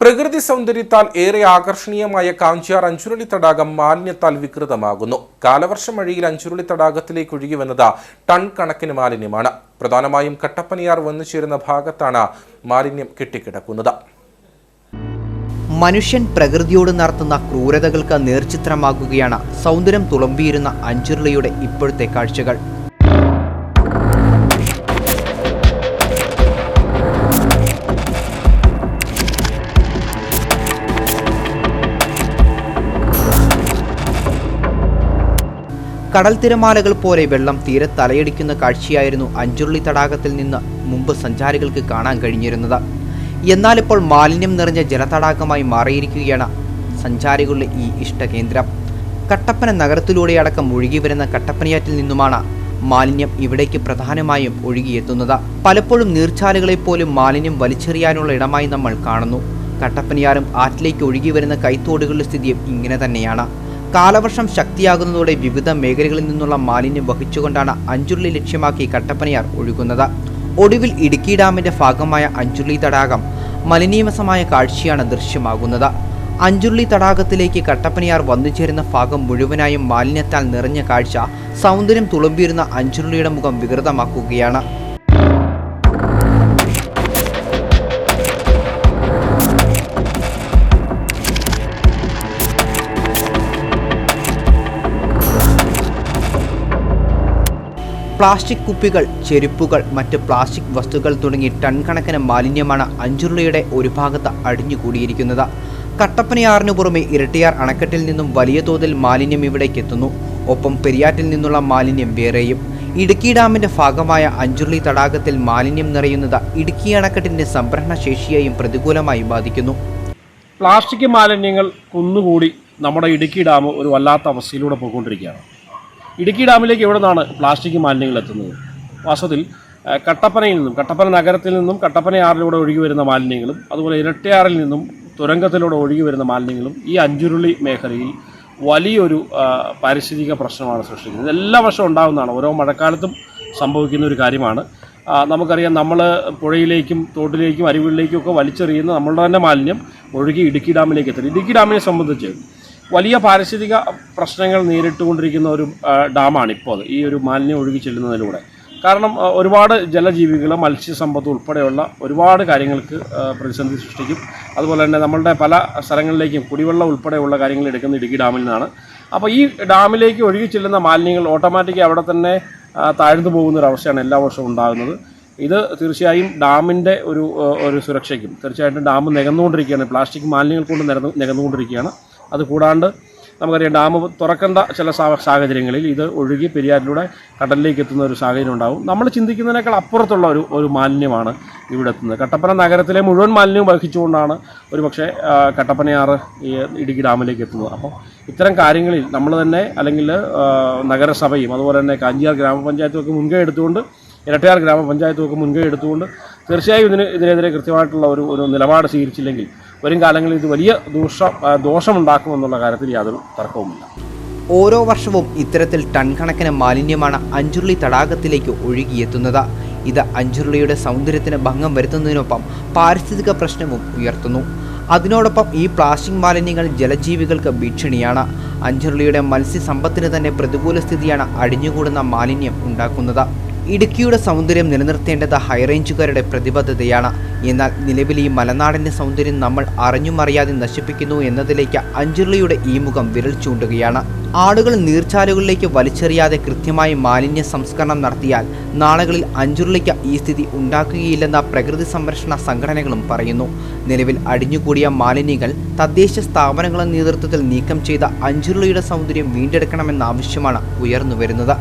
പ്രകൃതി സൗന്ദര്യത്താൽ ഏറെ ആകർഷണീയമായ കാഞ്ചിയാർ അഞ്ചുരുളി തടാകം മാലിന്യത്താൽ വികൃതമാകുന്നു. കാലവർഷ മഴയിൽ അഞ്ചുരുളി തടാകത്തിലേക്ക് ഒഴുകി വന്നത് ടൺ കണക്കിന് മാലിന്യമാണ്. പ്രധാനമായും കട്ടപ്പനിയാർ വന്നു ചേരുന്ന ഭാഗത്താണ് മാലിന്യം കെട്ടിക്കിടക്കുന്നത്. മനുഷ്യൻ പ്രകൃതിയോട് നടത്തുന്ന ക്രൂരതകൾക്ക് നേർചിത്രമാകുകയാണ് സൗന്ദര്യം തുളമ്പിയിരുന്ന അഞ്ചുരുളിയുടെ ഇപ്പോഴത്തെ കാഴ്ചകൾ. കടൽ തിരമാലകൾ പോലെ വെള്ളം തീരെ തലയടിക്കുന്ന കാഴ്ചയായിരുന്നു അഞ്ചുരുളി തടാകത്തിൽ നിന്ന് മുമ്പ് സഞ്ചാരികൾക്ക് കാണാൻ കഴിഞ്ഞിരുന്നത്. എന്നാൽ ഇപ്പോൾ മാലിന്യം നിറഞ്ഞ ജലതടാകമായി മാറിയിരിക്കുകയാണ് സഞ്ചാരികളുടെ ഈ ഇഷ്ടകേന്ദ്രം. കട്ടപ്പന നഗരത്തിലൂടെ അടക്കം ഒഴുകി വരുന്ന കട്ടപ്പനയാറ്റിൽ നിന്നുമാണ് മാലിന്യം ഇവിടേക്ക് പ്രധാനമായും ഒഴുകിയെത്തുന്നത്. പലപ്പോഴും നീർച്ചാലുകളെ പോലും മാലിന്യം വലിച്ചെറിയാനുള്ള ഇടമായി നമ്മൾ കാണുന്നു. കട്ടപ്പനയാറും ആറ്റിലേക്ക് ഒഴുകി വരുന്ന കൈത്തോടുകളുടെ സ്ഥിതിയും ഇങ്ങനെ തന്നെയാണ്. കാലവർഷം ശക്തിയാകുന്നതോടെ വിവിധ മേഖലകളിൽ നിന്നുള്ള മാലിന്യം വഹിച്ചുകൊണ്ടാണ് അഞ്ചുരുളി ലക്ഷ്യമാക്കി കട്ടപ്പനയാർ ഒഴുകുന്നത്. ഒടുവിൽ ഇടുക്കി ഡാമിന്റെ ഭാഗമായ അഞ്ചുരുളി തടാകം മലിനീമസമായ കാഴ്ചയാണ് ദൃശ്യമാകുന്നത്. അഞ്ചുരുളി തടാകത്തിലേക്ക് കട്ടപ്പനയാർ വന്നുചേരുന്ന ഭാഗം മുഴുവനായും മാലിന്യത്താൽ നിറഞ്ഞ കാഴ്ച സൗന്ദര്യം തുളുമ്പിയിരുന്ന അഞ്ചുരുളിയുടെ മുഖം വികൃതമാക്കുകയാണ്. പ്ലാസ്റ്റിക് കുപ്പികൾ ചെരുപ്പുകൾ മറ്റ് പ്ലാസ്റ്റിക് വസ്തുക്കൾ തുടങ്ങി ടൺ കണക്കിന് മാലിന്യമാണ് അഞ്ചുരുളിയുടെ ഒരു ഭാഗത്ത് അടിഞ്ഞുകൂടിയിരിക്കുന്നത്. കട്ടപ്പനയാറിനു പുറമെ ഇരട്ടിയാർ അണക്കെട്ടിൽ നിന്നും വലിയ തോതിൽ മാലിന്യം ഇവിടേക്ക് എത്തുന്നു. ഒപ്പം പെരിയാറ്റിൽ നിന്നുള്ള മാലിന്യം വേറെയും. ഇടുക്കി ഡാമിന്റെ ഭാഗമായ അഞ്ചുരുളി തടാകത്തിൽ മാലിന്യം നിറയുന്നത് ഇടുക്കി അണക്കെട്ടിന്റെ സംഭരണ ശേഷിയെയും പ്രതികൂലമായി ബാധിക്കുന്നു. പ്ലാസ്റ്റിക് മാലിന്യങ്ങൾ കുന്നുകൂടി നമ്മുടെ ഇടുക്കി ഡാം ഒരു വല്ലാത്ത അവസ്ഥയിലൂടെ പോയിക്കൊണ്ടിരിക്കുകയാണ്. ഇടുക്കി ഡാമിലേക്ക് എവിടെ നിന്നാണ് പ്ലാസ്റ്റിക് മാലിന്യങ്ങൾ എത്തുന്നത്? വാസ്തവത്തിൽ കട്ടപ്പനയിൽ നിന്നും കട്ടപ്പന നഗരത്തിൽ നിന്നും കട്ടപ്പനയാറിലൂടെ ഒഴുകി വരുന്ന മാലിന്യങ്ങളും അതുപോലെ ഇരട്ടയാറിൽ നിന്നും തുരങ്കത്തിലൂടെ ഒഴുകി വരുന്ന മാലിന്യങ്ങളും ഈ അഞ്ചുരുളി മേഖലയിൽ വലിയൊരു പാരിസ്ഥിതിക പ്രശ്നമാണ് സൃഷ്ടിക്കുന്നത്. എല്ലാ വർഷവും ഉണ്ടാകുന്നതാണ് ഓരോ മഴക്കാലത്തും സംഭവിക്കുന്ന ഒരു കാര്യമാണ്. നമുക്കറിയാം നമ്മൾ പുഴയിലേക്കും തോട്ടിലേക്കും അരുവികളിലേക്കും ഒക്കെ വലിച്ചെറിയുന്ന നമ്മളുടെ തന്നെ മാലിന്യം ഒഴുകി ഇടുക്കി ഡാമിലേക്ക് എത്തുന്നത് ഇടുക്കി ഡാമിനെ സംബന്ധിച്ച് വലിയ പാരിസ്ഥിതിക പ്രശ്നങ്ങൾ നേരിട്ടുകൊണ്ടിരിക്കുന്ന ഒരു ഡാമാണ് ഇപ്പോൾ ഈ ഒരു മാലിന്യം ഒഴുകി ചെല്ലുന്നതിലൂടെ. കാരണം ഒരുപാട് ജലജീവികൾ മത്സ്യസമ്പത്ത് ഉൾപ്പെടെയുള്ള ഒരുപാട് കാര്യങ്ങൾക്ക് പ്രതിസന്ധി സൃഷ്ടിക്കും. അതുപോലെ തന്നെ നമ്മളുടെ പല സ്ഥലങ്ങളിലേക്കും കുടിവെള്ളം ഉൾപ്പെടെയുള്ള കാര്യങ്ങൾ എടുക്കുന്ന ഇടുക്കി ഡാമിൽ നിന്നാണ്. അപ്പോൾ ഈ ഡാമിലേക്ക് ഒഴുകി ചെല്ലുന്ന മാലിന്യങ്ങൾ ഓട്ടോമാറ്റിക് അവിടെ തന്നെ താഴ്ന്നു പോകുന്ന ഒരു അവസ്ഥയാണ് എല്ലാ വർഷവും ഉണ്ടാകുന്നത്. ഇത് തീർച്ചയായും ഡാമിന്റെ ഒരു ഒരു സുരക്ഷയ്ക്കും തീർച്ചയായിട്ടും ഡാം നികന്നുകൊണ്ടിരിക്കുകയാണ്. പ്ലാസ്റ്റിക് മാലിന്യങ്ങൾ കൊണ്ട് നിരന്ന് നികന്നുകൊണ്ടിരിക്കുകയാണ്. അത് കൂടാണ്ട് നമുക്കറിയാം ഡാം തുറക്കേണ്ട ചില സാഹചര്യങ്ങളിൽ ഇത് ഒഴുകി പെരിയാറിലൂടെ കടലിലേക്ക് എത്തുന്ന ഒരു സാഹചര്യം ഉണ്ടാവും. നമ്മൾ ചിന്തിക്കുന്നതിനേക്കാൾ അപ്പുറത്തുള്ള ഒരു ഒരു മാലിന്യമാണ് ഇവിടെ എത്തുന്നത്. കട്ടപ്പന നഗരത്തിലെ മുഴുവൻ മാലിന്യവും വഹിച്ചുകൊണ്ടാണ് ഒരു പക്ഷേ കട്ടപ്പനയാറ് ഈ ഇടുക്കി ഡാമിലേക്ക് എത്തുന്നത്. അപ്പോൾ ഇത്തരം കാര്യങ്ങളിൽ നമ്മൾ തന്നെ അല്ലെങ്കിൽ നഗരസഭയും അതുപോലെ തന്നെ കാഞ്ചിയാർ ഗ്രാമപഞ്ചായത്തും ഒക്കെ മുൻകൈ എടുത്തുകൊണ്ട് ഇരട്ടയാർ ഗ്രാമപഞ്ചായത്തുമൊക്കെ മുൻകൈ എടുത്തുകൊണ്ട് തീർച്ചയായും ഇതിന് ഇതിനെതിരെ കൃത്യമായിട്ടുള്ള ഒരു ഒരു നിലപാട് സ്വീകരിച്ചില്ലെങ്കിൽ വരും കാലങ്ങളിൽ ഇത് വലിയ ദൂഷ ദോഷമുണ്ടാക്കുമെന്നുള്ള കാര്യത്തിൽ യാതൊരു തർക്കവുമില്ല. ഓരോ വർഷവും ഇത്തരത്തിൽ ടൺ കണക്കിന് മാലിന്യമാണ് അഞ്ചുരുളി തടാകത്തിലേക്ക് ഒഴുകിയെത്തുന്നത്. ഇത് അഞ്ചുരുളിയുടെ സൗന്ദര്യത്തിന് ഭംഗം വരുത്തുന്നതിനൊപ്പം പാരിസ്ഥിതിക പ്രശ്നവും ഉയർത്തുന്നു. അതിനോടൊപ്പം ഈ പ്ലാസ്റ്റിക് മാലിന്യങ്ങൾ ജലജീവികൾക്ക് ഭീഷണിയാണ്. അഞ്ചുരുളിയുടെ മത്സ്യസമ്പത്തിന് തന്നെ പ്രതികൂല സ്ഥിതിയാണ് അടിഞ്ഞുകൂടുന്ന മാലിന്യം ഉണ്ടാക്കുന്നത്. ഇടുക്കിയുടെ സൗന്ദര്യം നിലനിർത്തേണ്ടത് ഹൈറേഞ്ചുകാരുടെ പ്രതിബദ്ധതയാണ്. എന്നാൽ നിലവിൽ ഈ മലനാടിന്റെ സൗന്ദര്യം നമ്മൾ അറിഞ്ഞും അറിയാതെ നശിപ്പിക്കുന്നു എന്നതിലേക്ക് അഞ്ചുരുളിയുടെ ഈ മുഖം വിരൽ ചൂണ്ടുകയാണ്. ആളുകൾ നീർച്ചാലുകളിലേക്ക് വലിച്ചെറിയാതെ കൃത്യമായി മാലിന്യ സംസ്കരണം നടത്തിയാൽ നാളുകളിൽ അഞ്ചുരുളിക്ക് ഈ സ്ഥിതി ഉണ്ടാക്കുകയില്ലെന്ന പ്രകൃതി സംരക്ഷണ സംഘടനകളും പറയുന്നു. നിലവിൽ അടിഞ്ഞുകൂടിയ മാലിന്യങ്ങൾ തദ്ദേശ സ്ഥാപനങ്ങളുടെ നേതൃത്വത്തിൽ നീക്കം ചെയ്ത അഞ്ചുരുളിയുടെ സൗന്ദര്യം വീണ്ടെടുക്കണമെന്ന ആവശ്യമാണ് ഉയർന്നു വരുന്നത്